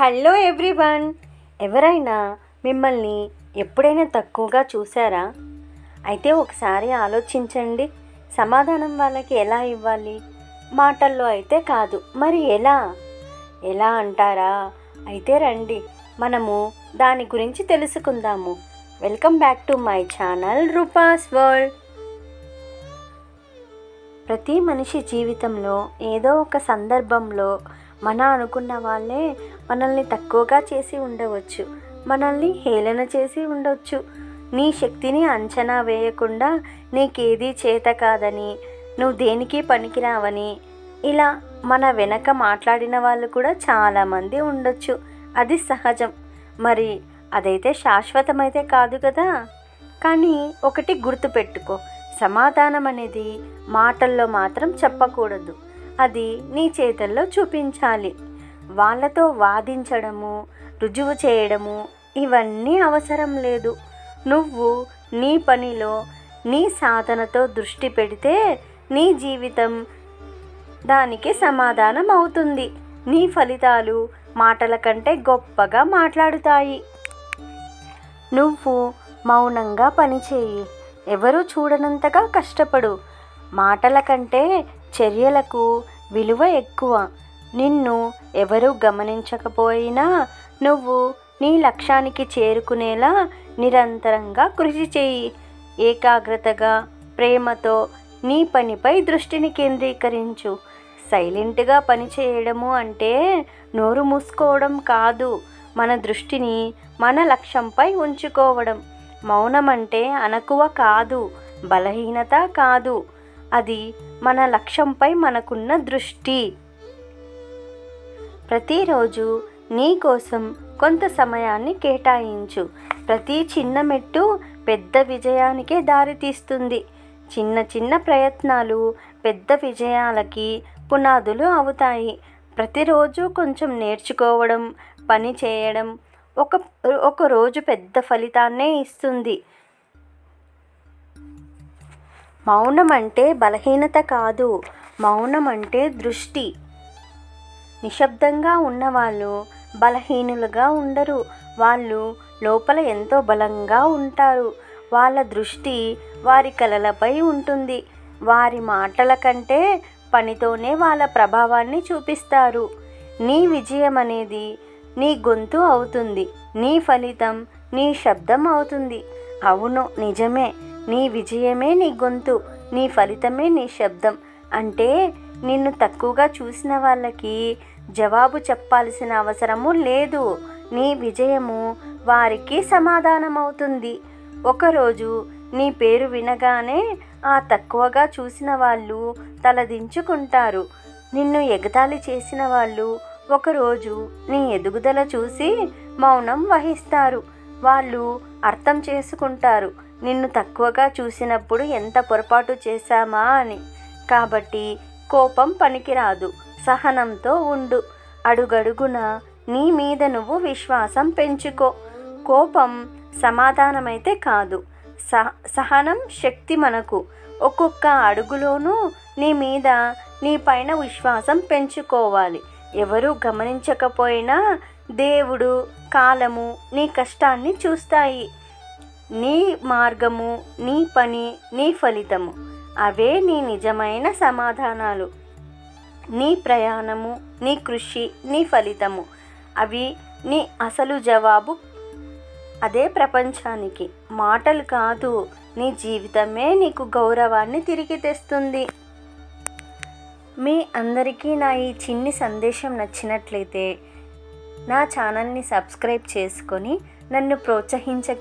Hello everyone. ఎవరైనా మిమ్మల్ని ఎప్పుడైనా తక్కువగా చూసారా? అయితే ఒకసారి ఆలోచించండి. సమాధానం వాళ్ళకి ఎలా ఇవ్వాలి? మాటల్లో అయితే కాదు. మరి ఎలా? ఎలా అంటారా? అయితే రండి. మనము దాని గురించి తెలుసుకుందాము. Welcome back to my channel Roopa's world. ప్రతి మనిషి జీవితంలో ఏదో ఒక సందర్భంలో మన అనుకున్న వాళ్ళే మనల్ని తక్కువగా చేసి ఉండవచ్చు మనల్ని హేళన చేసి ఉండవచ్చు నీ శక్తిని అంచనా వేయకుండా నీకేది చేత కాదని నువ్వు దేనికి పనికిరావని ఇలా మన వెనక మాట్లాడిన వాళ్ళు కూడా చాలామంది ఉండొచ్చు. అది సహజం. మరి అదైతే శాశ్వతమైతే కాదు కదా? కానీ ఒకటి గుర్తుపెట్టుకో సమాధానం అనేది మాటల్లో మాత్రం చెప్పకూడదు. అది నీ చేతల్లో చూపించాలి. వాళ్ళతో వాదించడము రుజువు చేయడము ఇవన్నీ అవసరం లేదు. నువ్వు నీ పనిలో నీ సాధనతో దృష్టి పెడితే నీ జీవితం దానికి సమాధానం అవుతుంది. నీ ఫలితాలు మాటల కంటే గొప్పగా మాట్లాడుతాయి. నువ్వు మౌనంగా పనిచేయి ఎవరు చూడనంతగా కష్టపడు. మాటల కంటే చర్యలకు విలువ ఎక్కువ. నిన్ను ఎవరు గమనించకపోయినా నువ్వు నీ లక్ష్యానికి చేరుకునేలా నిరంతరంగా కృషి చేయి. ఏకాగ్రతగా ప్రేమతో నీ పనిపై దృష్టిని కేంద్రీకరించు. సైలెంట్గా పని చేయడము అంటే నోరు మూసుకోవడం కాదు. మన దృష్టిని మన లక్ష్యంపై ఉంచుకోవడం. మౌనం అంటే అనకువ కాదు బలహీనత కాదు. అది మన లక్ష్యంపై మనకున్న దృష్టి. ప్రతిరోజు నీ కోసం కొంత సమయాన్ని కేటాయించు. ప్రతి చిన్న మెట్టు పెద్ద విజయానికే దారితీస్తుంది. చిన్న చిన్న ప్రయత్నాలు పెద్ద విజయాలకి పునాదులు అవుతాయి. ప్రతిరోజు కొంచెం నేర్చుకోవడం పని చేయడం ఒక ఒక రోజు పెద్ద ఫలితాన్నే ఇస్తుంది. మౌనం అంటే బలహీనత కాదు మౌనం అంటే దృష్టి. నిశ్శబ్దంగా ఉన్నవాళ్ళు బలహీనులుగా ఉండరు. వాళ్ళు లోపల ఎంతో బలంగా ఉంటారు. వాళ్ళ దృష్టి వారి కలలపై ఉంటుంది. వారి మాటల కంటే పనితోనే వాళ్ళ ప్రభావాన్ని చూపిస్తారు. నీ విజయం అనేది నీ గొంతు అవుతుంది. నీ ఫలితం నీ శబ్దం అవుతుంది. అవును నిజమే. నీ విజయమే నీ గొంతు నీ ఫలితమే నీ శబ్దం. అంటే నిన్ను తక్కువగా చూసిన వాళ్ళకి జవాబు చెప్పాల్సిన అవసరము లేదు. నీ విజయము వారికి సమాధానమవుతుంది. ఒకరోజు నీ పేరు వినగానే ఆ తక్కువగా చూసిన వాళ్ళు తలదించుకుంటారు. నిన్ను ఎగతాళి చేసిన వాళ్ళు ఒకరోజు నీ ఎదుగుదల చూసి మౌనం వహిస్తారు. వాళ్ళు అర్థం చేసుకుంటారు. నిన్ను తక్కువగా చూసినప్పుడు ఎంత పొరపాటు చేశామా అని. కాబట్టి కోపం పనికిరాదు. సహనంతో ఉండు. అడుగడుగున నీ మీద నువ్వు విశ్వాసం పెంచుకో. కోపం సమాధానమైతే కాదు. సహ సహనం శక్తి మనకు. ఒక్కొక్క అడుగులోనూ నీ మీద నీ పైన విశ్వాసం పెంచుకోవాలి. ఎవరు గమనించకపోయినా దేవుడు కాలము నీ కష్టాన్ని చూస్తాయి. నీ మార్గము నీ పని నీ ఫలితము. అవే నీ నిజమైన సమాధానాలు. నీ ప్రయాణము నీ కృషి నీ ఫలితము. అవి నీ అసలు జవాబు. అదే ప్రపంచానికి. మాటలు కాదు నీ జీవితమే నీకు గౌరవాన్ని తిరిగి తెస్తుంది. మీ అందరికీ నా ఈ చిన్ని సందేశం నచ్చినట్లయితే నా ఛానల్ని సబ్స్క్రైబ్ చేసుకొని నన్ను ప్రోత్సహించగ